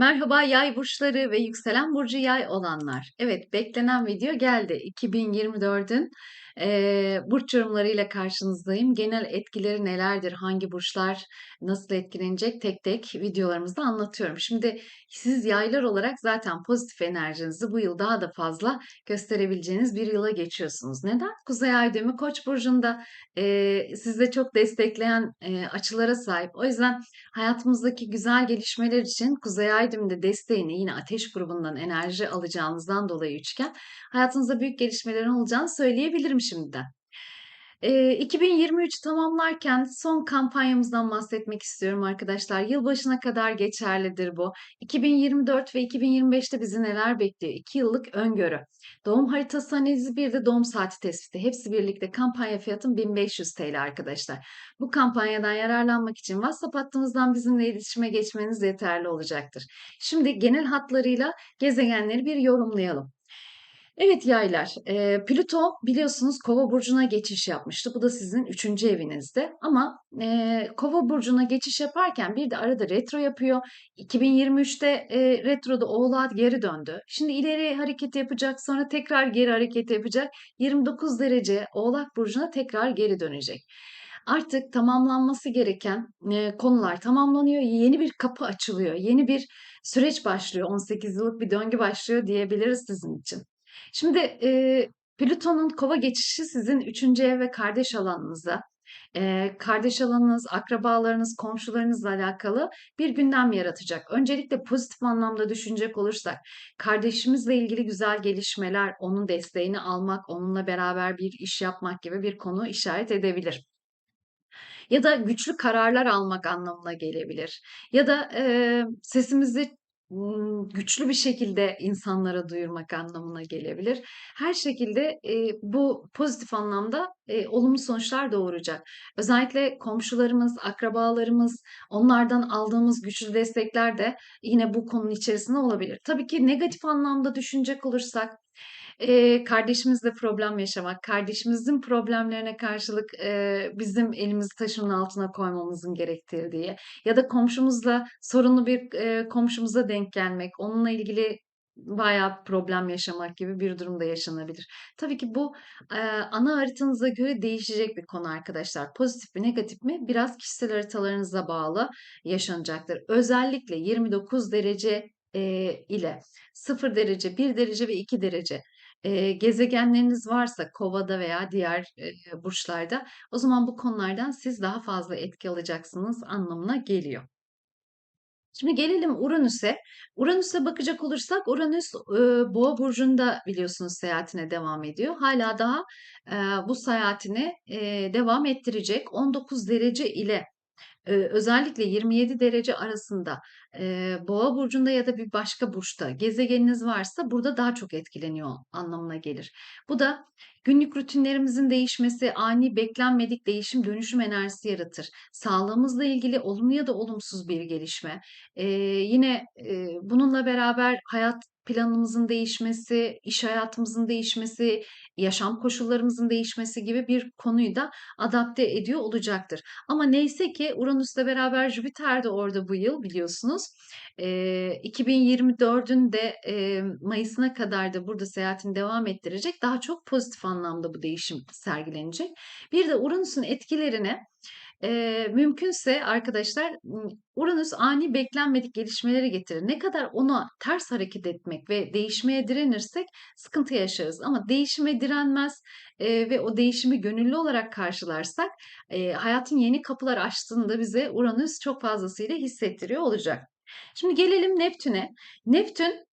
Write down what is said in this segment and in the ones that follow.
Merhaba yay burçları ve yükselen burcu yay olanlar. Evet beklenen video geldi. 2024'ün eee burç yorumlarıyla karşınızdayım. Genel etkileri nelerdir? Hangi burçlar nasıl etkilenecek? Tek tek videolarımızda anlatıyorum. Şimdi siz yaylar olarak zaten pozitif enerjinizi bu yıl daha da fazla gösterebileceğiniz bir yıla geçiyorsunuz. Neden? Kuzey Ay düğümü Koç burcunda eee sizi çok destekleyen eee, açılara sahip. O yüzden hayatımızdaki güzel gelişmeler için Kuzey Ay düğümünde desteğini yine Ateş grubundan enerji alacağınızdan dolayı üçgen hayatınızda büyük gelişmelerin olacağını söyleyebilirim şimdiden. Eee, 2023 tamamlarken son kampanyamızdan bahsetmek istiyorum arkadaşlar. Yılbaşına kadar geçerlidir bu. 2024 ve 2025'te bizi neler bekliyor? 2 yıllık öngörü. Doğum haritası analizi bir de doğum saati tespiti. Hepsi birlikte kampanya fiyatım 1500 TL arkadaşlar. Bu kampanyadan yararlanmak için WhatsApp hattımızdan bizimle iletişime geçmeniz yeterli olacaktır. Şimdi genel hatlarıyla gezegenleri bir yorumlayalım. Evet yaylar, eee, Plüto biliyorsunuz Kova burcuna geçiş yapmıştı. Bu da sizin üçüncü evinizde. Ama eee, Kova burcuna geçiş yaparken bir de arada retro yapıyor. 2023'te eee, retroda Oğlak'a geri döndü. Şimdi ileri hareket yapacak, sonra tekrar geri hareket yapacak. 29 derece Oğlak burcuna tekrar geri dönecek. Artık tamamlanması gereken eee, konular tamamlanıyor. Yeni bir kapı açılıyor. Yeni bir süreç başlıyor. 18 yıllık bir döngü başlıyor diyebiliriz sizin için. Şimdi eee, Plüton'un kova geçişi sizin üçüncü ev ve kardeş alanınıza, eee, kardeş alanınız, akrabalarınız, komşularınızla alakalı bir gündem yaratacak. Öncelikle pozitif anlamda düşünecek olursak, kardeşimizle ilgili güzel gelişmeler, onun desteğini almak, onunla beraber bir iş yapmak gibi bir konu işaret edebilir. Ya da güçlü kararlar almak anlamına gelebilir. Ya da eee, sesimizi güçlü bir şekilde insanlara duyurmak anlamına gelebilir. Her şekilde eee, bu pozitif anlamda eee, olumlu sonuçlar doğuracak. Özellikle komşularımız, akrabalarımız, onlardan aldığımız güçlü destekler de yine bu konunun içerisinde olabilir. Tabii ki negatif anlamda düşünecek olursak Eee, kardeşimizle problem yaşamak, kardeşimizin problemlerine karşılık, eee, bizim elimizi taşın altına koymamızın gerektirdiği ya da komşumuzla sorunlu bir, eee, komşumuza denk gelmek, onunla ilgili bayağı problem yaşamak gibi bir durum da yaşanabilir. Tabii ki bu, eee, ana haritanıza göre değişecek bir konu arkadaşlar. Pozitif mi, negatif mi biraz kişisel haritalarınıza bağlı yaşanacaktır. Özellikle 29 derece, eee, ile 0 derece, 1 derece ve 2 derece Eee, gezegenleriniz varsa Kova'da veya diğer, eee, burçlarda o zaman bu konulardan siz daha fazla etki alacaksınız anlamına geliyor. Şimdi gelelim Uranüs'e. Uranüs'e bakacak olursak Uranüs, ııı, Boğa burcunda biliyorsunuz seyahatine devam ediyor. Hâlâ daha, eee, bu seyahatini, eee, devam ettirecek. 19 derece ile Özellikle 27 derece arasında, Boğa burcunda ya da bir başka burçta gezegeniniz varsa burada daha çok etkileniyor anlamına gelir. Bu da günlük rutinlerimizin değişmesi, ani beklenmedik değişim, dönüşüm enerjisi yaratır. Sağlığımızla ilgili olumlu ya da olumsuz bir gelişme. Yine, bununla beraber hayat planımızın değişmesi, iş hayatımızın değişmesi, yaşam koşullarımızın değişmesi gibi bir konuyu da adapte ediyor olacaktır. Ama neyse ki Uranüs'le beraber Jüpiter de orada bu yıl biliyorsunuz. Eee, 2024'ün de eee, Mayıs'ına kadar da burada seyahatini devam ettirecek. Daha çok pozitif anlamda bu değişim sergilenecek. Bir de Uranüs'ün etkilerini Eee, mümkünse arkadaşlar Uranüs ani beklenmedik gelişmeleri getirir. Ne kadar ona ters hareket etmek ve değişmeye direnirsek sıkıntı yaşarız. Ama değişime direnmez eee, ve o değişimi gönüllü olarak karşılarsak eee, hayatın yeni kapılar açtığını bize Uranüs çok fazlasıyla hissettiriyor olacak. Şimdi gelelim Neptün'e. Neptün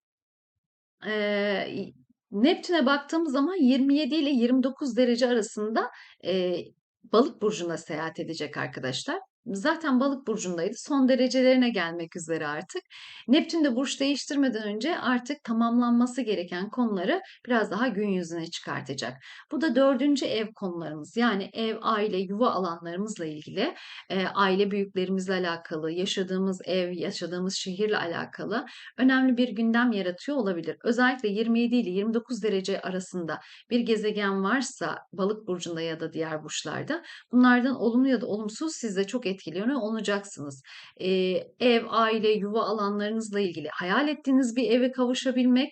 eee, Neptün'e baktığımız zaman 27 ile 29 derece arasında eee, Balık burcuna seyahat edecek arkadaşlar. Zaten Balık burcundaydı. Son derecelerine gelmek üzere artık. Neptün de burç değiştirmeden önce artık tamamlanması gereken konuları biraz daha gün yüzüne çıkartacak. Bu da dördüncü ev konularımız yani ev, aile, yuva alanlarımızla ilgili, e, aile büyüklerimizle alakalı, yaşadığımız ev, yaşadığımız şehirle alakalı önemli bir gündem yaratıyor olabilir. Özellikle 27 ile 29 derece arasında bir gezegen varsa Balık burcunda ya da diğer burçlarda bunlardan olumlu ya da olumsuz sizde çok etkileniyor olacaksınız. Eee, ev, aile, yuva alanlarınızla ilgili hayal ettiğiniz bir eve kavuşabilmek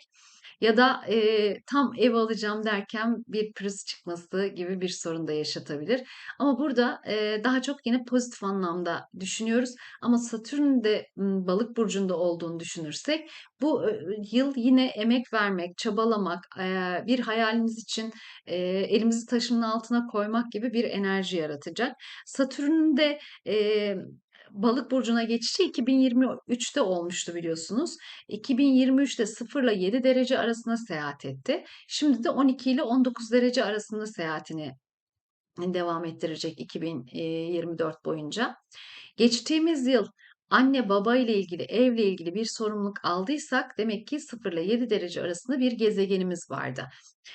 ya da, eee, tam ev alacağım derken bir pürüz çıkması gibi bir sorun da yaşatabilir. Ama burada, eee, daha çok yine pozitif anlamda düşünüyoruz ama Satürn de, Balık burcunda olduğunu düşünürsek bu, ııı, yıl yine emek vermek, çabalamak, eee, bir hayalimiz için, eee, elimizi taşın altına koymak gibi bir enerji yaratacak. Satürn'ün de, eee, Balık burcuna geçişi 2023'te olmuştu biliyorsunuz. 2023'te 0 ile 7 derece arasında seyahat etti. Şimdi de 12 ile 19 derece arasında seyahatini devam ettirecek 2024 boyunca. Geçtiğimiz yıl anne baba ile ilgili, evle ilgili bir sorumluluk aldıysak demek ki 0 ile 7 derece arasında bir gezegenimiz vardı.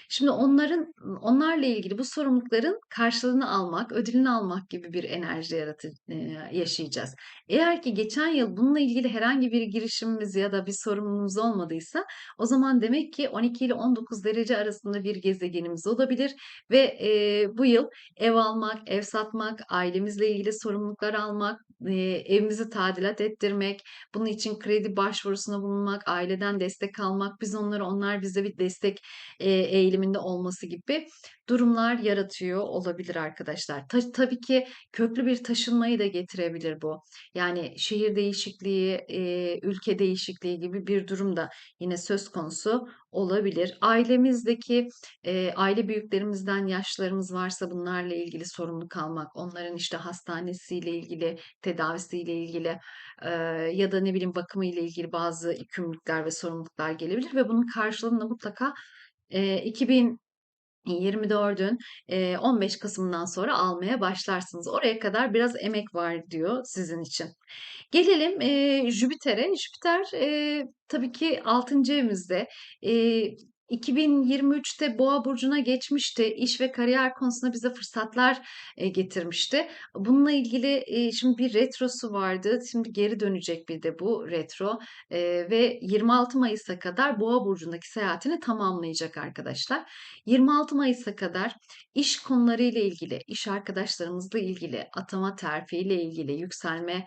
Şimdi onların onlarla ilgili bu sorumlulukların karşılığını almak, ödülünü almak gibi bir enerji yaratı eee, yaşayacağız. Eğer ki geçen yıl bununla ilgili herhangi bir girişimimiz ya da bir sorumluluğumuz olmadıysa o zaman demek ki 12 ile 19 derece arasında bir gezegenimiz olabilir ve eee, bu yıl ev almak, ev satmak, ailemizle ilgili sorumluluklar almak, evimizi tadilat ettirmek, bunun için kredi başvurusunda bulunmak, aileden destek almak, biz onları onlar bize bir destek eğiliminde olması gibi durumlar yaratıyor olabilir arkadaşlar. Ta tabii ki köklü bir taşınmayı da getirebilir bu. Yani şehir değişikliği, eee, ülke değişikliği gibi bir durum da yine söz konusu olabilir. Ailemizdeki e, aile büyüklerimizden yaşlarımız varsa bunlarla ilgili sorumlu kalmak, onların işte hastanesiyle ilgili, tedavisiyle ilgili e, ya da ne bileyim bakımı ile ilgili bazı yükümlülükler ve sorumluluklar gelebilir ve bunun karşılığında mutlaka e, 2000 24'ün 15 Kasım'dan sonra almaya başlarsınız. Oraya kadar biraz emek var diyor sizin için. Gelelim Jüpiter'e. Jüpiter tabii ki 6. evimizde Eee, 2023'te Boğa burcuna geçmişti. İş ve kariyer konusunda bize fırsatlar, eee, getirmişti. Bununla ilgili, eee, şimdi bir retrosu vardı. Şimdi geri dönecek bir de bu retro, eee, ve 26 Mayıs'a kadar Boğa burcundaki seyahatini tamamlayacak arkadaşlar. 26 Mayıs'a kadar iş konularıyla ilgili, iş arkadaşlarımızla ilgili, atama terfiyle ilgili, yükselme,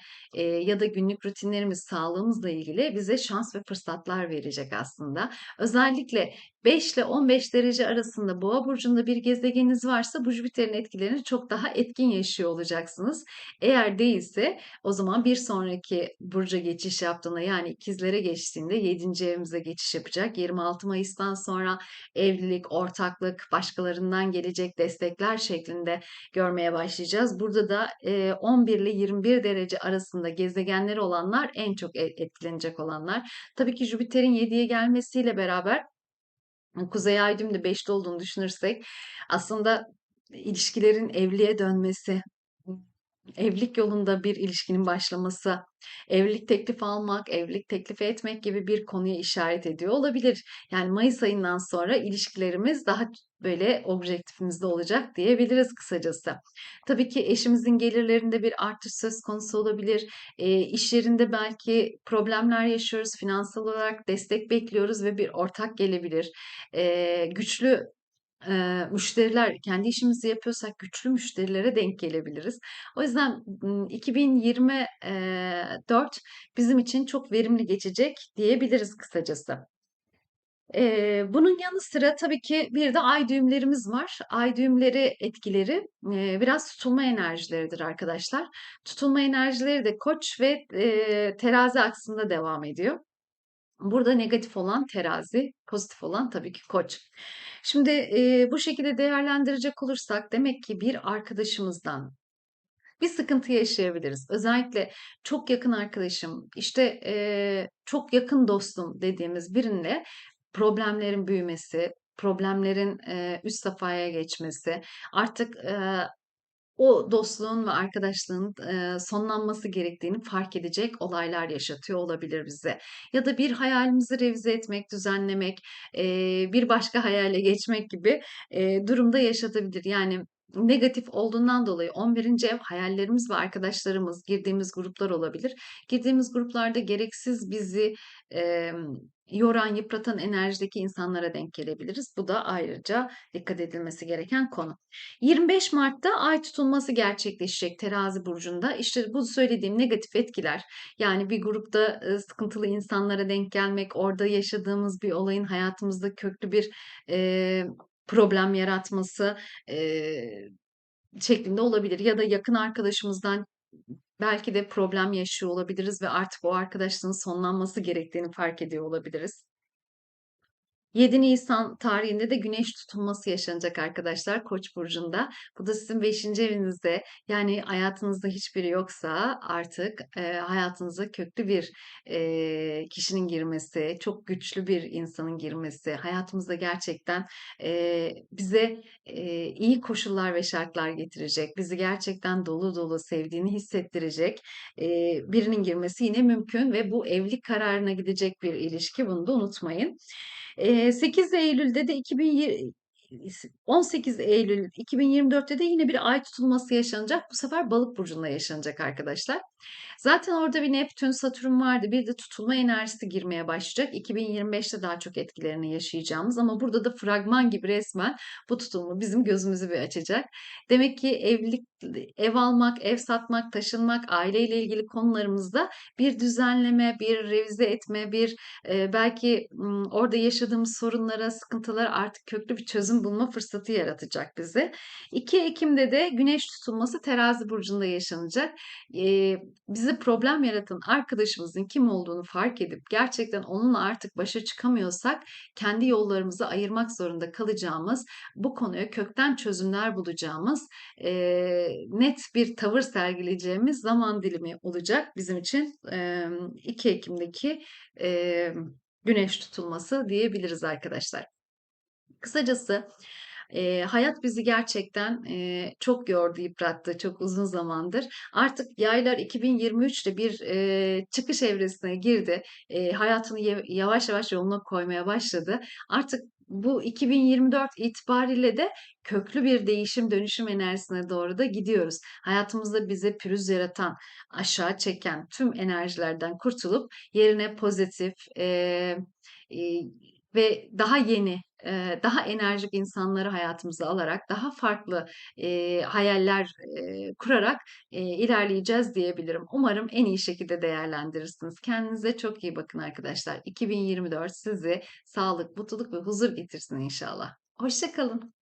ya da günlük rutinlerimiz, sağlığımızla ilgili bize şans ve fırsatlar verecek aslında. Özellikle 5 ile 15 derece arasında Boğa burcunda bir gezegeniniz varsa bu Jüpiter'in etkilerini çok daha etkin yaşıyor olacaksınız. Eğer değilse o zaman bir sonraki burca geçiş yaptığında yani ikizlere geçtiğinde 7. evimize geçiş yapacak. 26 Mayıs'tan sonra evlilik, ortaklık, başkalarından gelecek destekler şeklinde görmeye başlayacağız. Burada da 11 ile 21 derece arasında gezegenleri olanlar en çok e, etkilenecek olanlar. Tabii ki Jüpiter'in 7'ye gelmesiyle beraber Kuzey Ay düğümünde 5'te olduğunu düşünürsek aslında ilişkilerin evliliğe dönmesi, evlilik yolunda bir ilişkinin başlaması, evlilik teklifi almak, evlilik teklifi etmek gibi bir konuya işaret ediyor olabilir. Yani Mayıs ayından sonra ilişkilerimiz daha böyle objektifimizde olacak diyebiliriz kısacası. Tabii ki eşimizin gelirlerinde bir artış söz konusu olabilir. E, iş yerinde belki problemler yaşıyoruz, finansal olarak destek bekliyoruz ve bir ortak gelebilir. E, güçlü Eee, müşteriler kendi işimizi yapıyorsak güçlü müşterilere denk gelebiliriz. O yüzden, ımm, 2024 bizim için çok verimli geçecek diyebiliriz kısacası. Eee, bunun yanı sıra tabii ki bir de ay düğümlerimiz var. Ay düğümleri etkileri, eee, biraz tutulma enerjileridir arkadaşlar. Tutulma enerjileri de Koç ve, eee, Terazi aksında devam ediyor. Burada negatif olan Terazi, pozitif olan tabii ki Koç. Şimdi, eee, bu şekilde değerlendirecek olursak demek ki bir arkadaşımızdan bir sıkıntı yaşayabiliriz. Özellikle çok yakın arkadaşım, işte, eee, çok yakın dostum dediğimiz birinle problemlerin büyümesi, problemlerin, eee, üst safhaya geçmesi, artık, eee, o dostluğun ve arkadaşlığın, eee, sonlanması gerektiğini fark edecek olaylar yaşatıyor olabilir bize. Ya da bir hayalimizi revize etmek, düzenlemek, eee, bir başka hayale geçmek gibi, eee, durumda yaşatabilir. Yani negatif olduğundan dolayı 11'inci ev hayallerimiz ve arkadaşlarımız, girdiğimiz gruplar olabilir. Girdiğimiz gruplarda gereksiz bizi, emm, yoran, yıpratan enerjideki insanlara denk gelebiliriz. Bu da ayrıca dikkat edilmesi gereken konu. 25 Mart'ta Ay tutulması gerçekleşecek Terazi burcunda. İşte bu söylediğim negatif etkiler, yani bir grupta, ııı, sıkıntılı insanlara denk gelmek, orada yaşadığımız bir olayın hayatımızda köklü bir, eee, problem yaratması, eee, şeklinde olabilir ya da yakın arkadaşımızdan belki de problem yaşıyor olabiliriz ve artık o arkadaşlığın sonlanması gerektiğini fark ediyor olabiliriz. 7 Nisan tarihinde de Güneş tutulması yaşanacak arkadaşlar Koç burcunda. Bu da sizin 5'inci evinizde. Yani hayatınızda hiçbiri yoksa artık, eee, hayatınıza köklü bir, eee, kişinin girmesi, çok güçlü bir insanın girmesi, hayatımızda gerçekten, eee, bize, eee, iyi koşullar ve şartlar getirecek, bizi gerçekten dolu dolu sevdiğini hissettirecek, eee, birinin girmesi yine mümkün ve bu evlilik kararına gidecek bir ilişki. Bunu da unutmayın. Eee, 8 Eylül'de de 2000 18 Eylül 2024'te de yine bir ay tutulması yaşanacak. Bu sefer Balık burcunda yaşanacak arkadaşlar. Zaten orada bir Neptün, Satürn vardı. Bir de tutulma enerjisi girmeye başlayacak. 2025'te daha çok etkilerini yaşayacağımız ama burada da fragman gibi resmen bu tutulma bizim gözümüzü bir açacak. Demek ki evlilik, ev almak, ev satmak, taşınmak, aileyle ilgili konularımızda bir düzenleme, bir revize etme, bir e, belki m, orada yaşadığımız sorunlara, sıkıntılara artık köklü bir çözüm bulma fırsatı yaratacak bize. 2 Ekim'de de Güneş tutulması Terazi burcunda yaşanacak. E, bize problem yaratan arkadaşımızın kim olduğunu fark edip gerçekten onunla artık başa çıkamıyorsak kendi yollarımızı ayırmak zorunda kalacağımız, bu konuya kökten çözümler bulacağımız, eee, net bir tavır sergileyeceğimiz zaman dilimi olacak bizim için emm, 2 Ekim'deki emm, güneş tutulması diyebiliriz arkadaşlar. Kısacası Eee, hayat bizi gerçekten, eee, çok yordu, yıprattı çok uzun zamandır. Artık yaylar 2023'te bir, eee, çıkış evresine girdi. Eee, hayatını yavaş yavaş yoluna koymaya başladı. Artık bu 2024 itibariyle de köklü bir değişim, dönüşüm enerjisine doğru da gidiyoruz. Hayatımızda bize pürüz yaratan, aşağı çeken tüm enerjilerden kurtulup yerine pozitif, eee, iii, ve daha yeni, daha enerjik insanları hayatımıza alarak, daha farklı, hayaller, kurarak, ilerleyeceğiz diyebilirim. Umarım en iyi şekilde değerlendirirsiniz. Kendinize çok iyi bakın arkadaşlar. 2024 size sağlık, mutluluk ve huzur getirsin inşallah. Hoşça kalın.